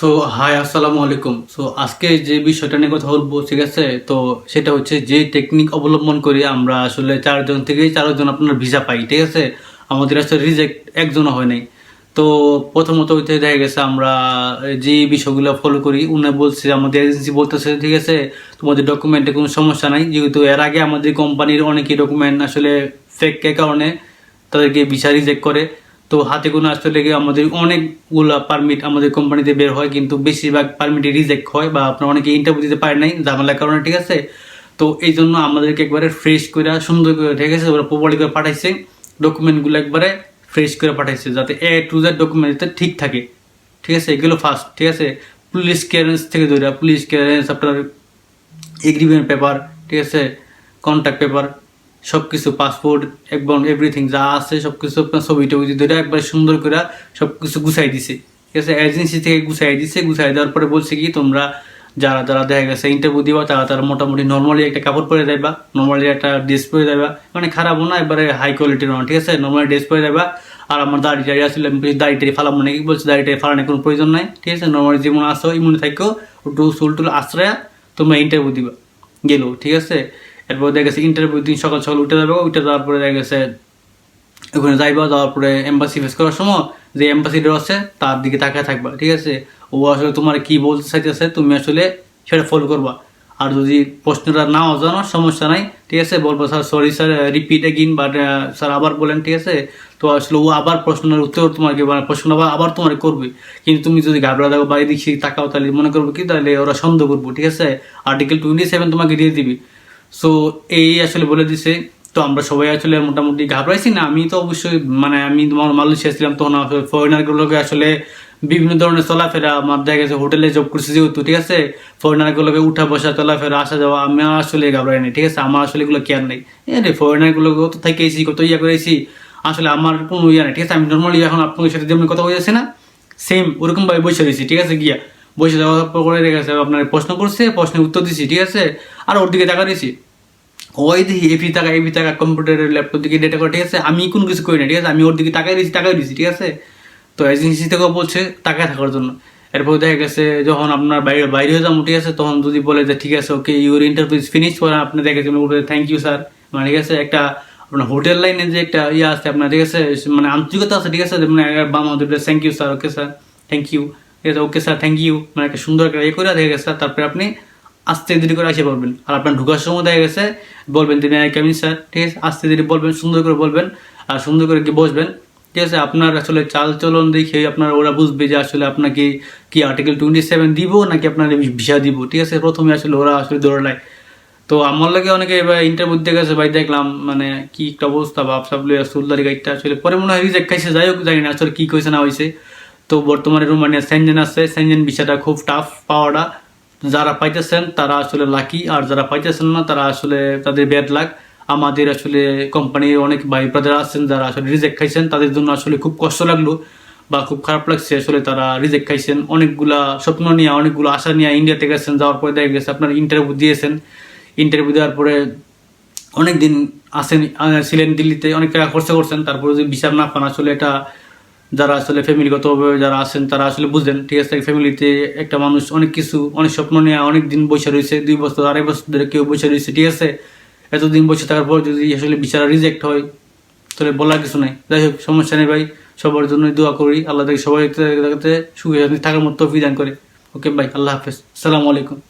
So high আসসালামু আলাইকুম. So আজকে যে বিষয়টা নিয়ে কথা বলব, ঠিক আছে? তো সেটা হচ্ছে যে টেকনিক অবলম্বন করে আমরা আসলে চারজন থেকে চারজন আপনার ভিসা পাই, ঠিক আছে? আমাদের আসলে রিজেক্ট একজনও হয় নাই। তো প্রথমত হইতে দেখা গেছে আমরা যে বিষয়গুলো ফলো করি, উনি বলছে, আমাদের এজেন্সি বলতেছে, ঠিক আছে? তোমাদের ডকুমেন্টে কোনো সমস্যা নাই। যেহেতু এর আগে আমাদের কোম্পানির অনেকই ডকুমেন্ট আসলে ফেক কারণে তাদেরকে ভিসা রিজেক্ট করে। তো হাতে কোনো আসতে গিয়ে আমাদের অনেকগুলা পারমিট আমাদের কোম্পানিতে বের হয়, কিন্তু বেশিরভাগ পারমিটে রিজেক্ট হয় বা আপনার অনেকে ইন্টারভিউ দিতে পারে নাই, ঝামেলার কারণে, ঠিক আছে? তো এই জন্য আমাদেরকে একবারে ফ্রেশ করে সুন্দর করে ঠিক আছে? ওরা প্রপারলি করে পাঠাইছে ডকুমেন্টগুলো একবারে ফ্রেশ করে পাঠাইছে, যাতে এ টু জেড ডকুমেন্ট যাতে ঠিক থাকে, ঠিক আছে? এগুলো ফার্স্ট ঠিক আছে? পুলিশ ক্লিয়ারেন্স থেকে ধরে পুলিশ ক্লিয়ারেন্স আপনার এগ্রিমেন্ট পেপার ঠিক আছে? কন্ট্যাক্ট পেপার সব কিছু পাসপোর্ট এবং এভরিথিং যা আছে সব কিছু আপনার ছবি টবি ধরে একবার সুন্দর করে সব কিছু গুছাই দিছে। ঠিক আছে? এজেন্সি থেকে গুছাই দিছে, গুছাই দেওয়ার পরে বলছে কি, তোমরা যারা যারা দেখা গেছে ইন্টারভিউ দিবা, তারা তারা মোটামুটি নর্মালি একটা কাপড় পরে যাইবা নর্মালি একটা ড্রেস পরে যাইবা। মানে খারাপও না একবারে হাই কোয়ালিটির না ঠিক আছে? নর্মালি ড্রেস পরে যাইবা। আর আমার দাড়ি টাড়ি আসলে আমি দাড়ি টাড়ি ফালাবো নাকি? বলছি, দাড়ি টাড়ি ফালানোর কোনো প্রয়োজন নাই, ঠিক আছে? নর্মালি যেমন আসো ইমনে থাকো, একটু চুল টুল আশ্রয়া তোমরা ইন্টারভিউ দিবা। গেলো, ঠিক আছে? এরপর দেখা গেছে ইন্টারভিউ দিন সকাল সকাল উঠে যাবে, উঠে যাওয়ার পরে দেখা গেছে ওখানে যাইবা, যাওয়ার পরে এম্বাসি ফেস করার সময় যে এম্বাসিডার আছে তার দিকে তাকায় থাকবা, ঠিক আছে? ও আসলে তোমার কি বলতে চাইতেছে, তুমি আসলে সেটা ফলো করবা। আর যদি প্রশ্নটা না জানো, সমস্যা নাই, ঠিক আছে? বলব, sir sorry sir repeat again but sir, আবার বলেন, ঠিক আছে? তো আসলে ও আবার প্রশ্নের উত্তর তোমাকে মানে প্রশ্ন আবার আবার তোমার করবে। কিন্তু তুমি যদি ঘাবড়া থাকো বাড়ি দিচ্ছি তাকাও, তাহলে মনে করব কি? তাহলে ওরা সন্দেহ করব, ঠিক আছে? আর্টিকেল টোয়েন্টি সেভেন তোমাকে দিয়ে দিবি। সো এই আসলে বলে দিছে, তো আমরা সবাই আসলে মোটামুটি ঘাবড়াইছি না। আমি তো অবশ্যই মানে আমি তোমার মালয়েশিয়া ছিলাম, তখন ফরেনারগুলোকে আসলে বিভিন্ন ধরনের চলাফেরা, আমার দেখা গেছে হোটেলে জব করছি যেহেতু, ঠিক আছে? ফরেনারগুলোকে উঠা বসা, চলাফেরা, আসা যাওয়া, আমি আসলে ঘাবড়াই নাই ঠিক আছে? আমার আসলে এগুলো কেয়ার নেই। রে ফরেনারগুলোকে কত থাকেছি কত ইয়া করেছি আসলে আমার কোনো ইয়া নেই, ঠিক আছে? আমি নর্মালি এখন আপনাদের সাথে যেমন কথা বলেছি না সেম ওরকমভাবে বসে রয়েছি, ঠিক আছে, গিয়া। বসে যাওয়ার করে রেখেছে আপনার প্রশ্ন করছে, প্রশ্নের উত্তর দিছি, ঠিক আছে? আর ওর দিকে টাকা দিয়েছি ওই দেখি এপি টাকা এপি টাকা কম্পিউটারের ল্যাপটপ দিকে ডেটা করে, ঠিক আছে? আমি কোনো কিছু করি না, ঠিক আছে? আমি ওর দিকে টাকাই দিয়েছি টাকাই দিয়েছি ঠিক আছে? তো এজেন্সি থেকেও বলছে টাকা থাকার জন্য। এরপর দেখা গেছে, যখন আপনার বাইরে বাইরে যাব, ঠিক আছে? তখন যদি বলে যে, ঠিক আছে ওকে ইউর ইন্টারভিউ ফিনিশ করে আপনি দেখেছি থ্যাংক ইউ স্যার মানে ঠিক আছে, একটা আপনার হোটেল লাইনে যে একটা ইয়ে আছে, আপনার ঠিক আছে মানে আন্তরিকতা আছে, ঠিক আছে? মানে বাম thank you sir okay sir thank you okay sir thank you মানে একটা সুন্দর একটা ইয়ে করে দেখা গেছে তারপরে আপনি আস্তে ধীরে করে আসে বলবেন। আর আপনার ঢুকার সময় দেখা গেছে, বলবেন তিনি কেমিন স্যার ঠিক আছে, আস্তে ধীরে বলবেন, সুন্দর করে বলবেন, আর সুন্দর করে গিয়ে বসবেন। ঠিক আছে, আপনার আসলে চাল চলন দেখে আপনার ওরা বুঝবে যে আসলে আপনাকে কি আর্টিকেল টোয়েন্টি সেভেন দিব নাকি আপনার ভিসা দিব। ঠিক আছে, প্রথমে আসলে ওরা আসলে দৌড়ায় তো আমার লাগে অনেকে এবার ইন্টারভিউ দিয়ে গেছে, ভাই দেখলাম মানে কি একটা অবস্থা বাপ সাবলে সুলদারি গাইডটা আসলে। পরে মনে হয় রিজেক্ট খাইছে, যাই হোক, জানি না আসলে কী কইছে, না হয়েছে তো বর্তমানে রোমানিয়া স্যানজেন আছে। স্যানজেন ভিসাটা খুব টাফ পাওয়াটা। যারা পাইতেছেন, তারা আসলে লাকি আর যারা পাইতেছেন না, তারা আসলে তাদের ব্যাড লাক আমাদের আসলে কোম্পানির অনেক ভাই ব্রাদার আছেন, যারা আসলে রিজেক্ট খাইছেন, তাদের জন্য আসলে খুব কষ্ট লাগল বা খুব খারাপ লাগছে আসলে তারা রিজেক্ট খাইছেন। অনেকগুলা স্বপ্ন নিয়ে, অনেকগুলো আশা নিয়ে ইন্ডিয়াতে গেছেন, যাওয়ার পরে দেখা গেছে আপনার ইন্টারভিউ দিয়েছেন। ইন্টারভিউ দেওয়ার পরে অনেক দিন আসেন ছিলেন দিল্লিতে, অনেক টাকা খরচা করছেন। তারপরে যদি বিচার না পান, আসলে এটা যারা আসলে ফ্যামিলিগতভাবে যারা আছেন, তারা আসলে বুঝলেন ঠিক আছে ফ্যামিলিতে একটা মানুষ অনেক কিছু, অনেক স্বপ্ন নিয়ে অনেক দিন বসে রয়েছে, দুই বছর, আড়াই বছর ধরে কেউ বসে রয়েছে, ঠিক আছে? এতদিন বসে থাকার পর যদি আসলে বিচারা রিজেক্ট হয়, তাহলে বলার কিছু নাই। যাই হোক, সমস্যা নেই ভাই, সবার জন্য দোয়া করি, আল্লাহ থেকে সবাই সুখে থাকার মতো বিধান করে। ওকে ভাই আল্লাহ হাফেজ। সালামু আলাইকুম।